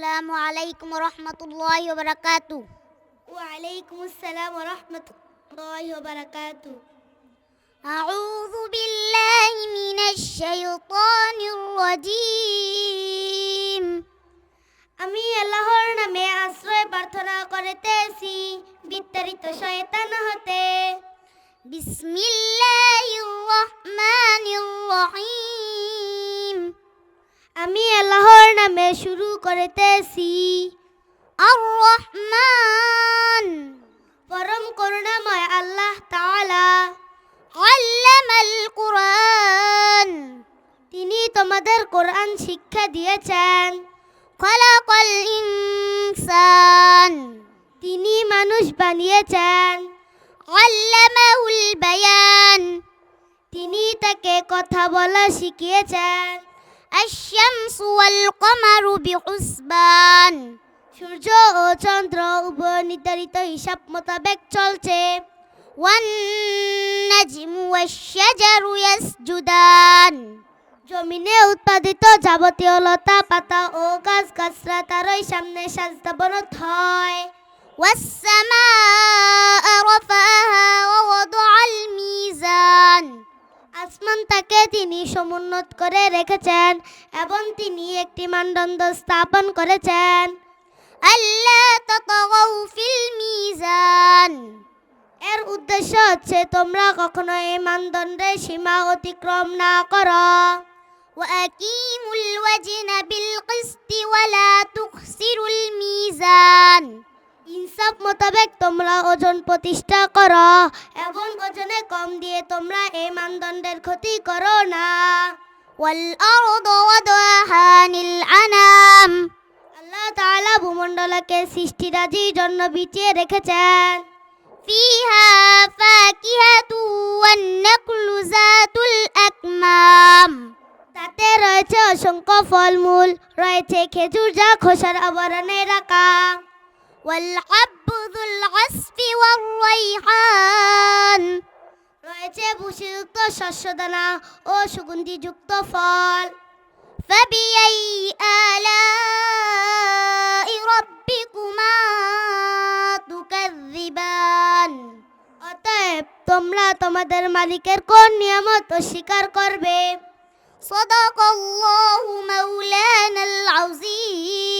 السلام عليكم ورحمة الله وبركاته وعليكم السلام ورحمة الله وبركاته أعوذ بالله من الشيطان الرجيم আমি আল্লাহর নামে আশ্রয় প্রার্থনা করিতেছি বিতাড়িত শয়তান হতে بسم الله الرحمن الرحيم আমি আল্লাহর নামে শুরু করতেছি। আর রহমান পরম করুণাময় আল্লাহ তাআলা আল্লামাল কুরআন, তিনি তোমাদের কোরআন শিক্ষা দিয়েছেন। খলাকাল ইনসান, তিনি মানুষ বানিয়েছেন। আল্লামাহুল বায়ান, তিনি তাকে কথা বলা শিখিয়েছেন। الشمس والقمر بحسبان সূর্য ও চন্দ্র উভয় নির্ধারিত হিসাব মোতাবেক চলছে والنجم والشجر يسجدان জমিনে উৎপাদিত যাবতীয় লতা পাতা ও গাছ গাছরা তারই সামনে সাজদাবনত হয় والسماء তিনি সমুন্নত করে রেখেছেন এবং তিনি একটি মানদণ্ড স্থাপন করেছেন ألا تطغوا في الميزان এর উদ্দেশ্য হচ্ছে তোমরা কখনো এই মানদণ্ডের সীমা অতিক্রম না করো وأقيموا الوزن بالقسط ولا تخسروا الميزان ইনসাফ মোতাবেক তোমরা ওজন প্রতিষ্ঠা করো এবং ওজনে কম দিয়ে তোমরা এই মানদণ্ডের ক্ষতি করো না والأرض وضعها للأنام আল্লাহ তাআলা ভূমণ্ডলকে সৃষ্টিরাজির জন্য বিছিয়ে রেখেছেন فيها فاكهة والنخل ذات الأكمام তাতে রয়েছে অসংখ্য ফলমূল রয়েছে খেজুর যা খোসার আবরণে রাখা والحب ذو العصف والريحان রয়েছে ভুষিযুক্ত শস্যদানা ও সুগন্ধিযুক্ত ফল فبأي آلاء ربكما تكذبان অতএব তোমরা তোমাদের মালিকের কোন নিয়ামত অস্বীকার করবে صدق الله مولانا العظيم